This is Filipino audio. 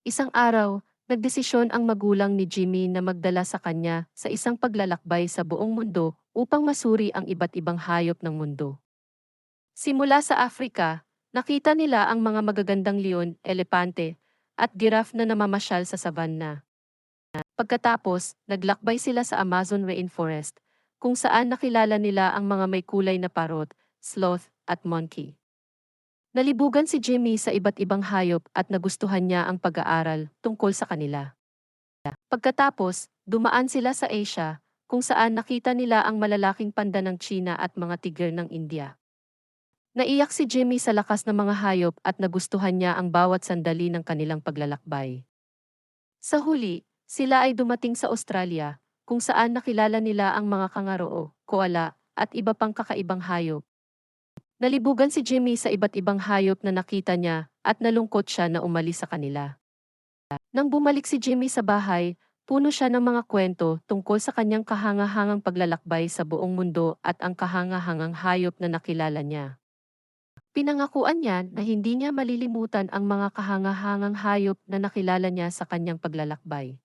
Isang araw, nagdesisyon ang magulang ni Jimmy na magdala sa kanya sa isang paglalakbay sa buong mundo upang masuri ang iba't ibang hayop ng mundo. Simula sa Afrika, nakita nila ang mga magagandang leon, elepante, at giraffe na namamasyal sa savanna. Pagkatapos, naglakbay sila sa Amazon rainforest, kung saan nakilala nila ang mga may kulay na parot, sloth, at monkey. Nalibugan si Jimmy sa iba't ibang hayop at nagustuhan niya ang pag-aaral tungkol sa kanila. Pagkatapos, dumaan sila sa Asia, kung saan nakita nila ang malalaking panda ng China at mga tiger ng India. Naiyak si Jimmy sa lakas ng mga hayop at nagustuhan niya ang bawat sandali ng kanilang paglalakbay. Sa huli, sila ay dumating sa Australia, kung saan nakilala nila ang mga kangaroo, koala, at iba pang kakaibang hayop. Nalibugan si Jimmy sa iba't ibang hayop na nakita niya at nalungkot siya na umalis sa kanila. Nang bumalik si Jimmy sa bahay, puno siya ng mga kwento tungkol sa kanyang kahangahangang paglalakbay sa buong mundo at ang kahangahangang hayop na nakilala niya. Pinangakuan niya na hindi niya malilimutan ang mga kahangahangang hayop na nakilala niya sa kanyang paglalakbay.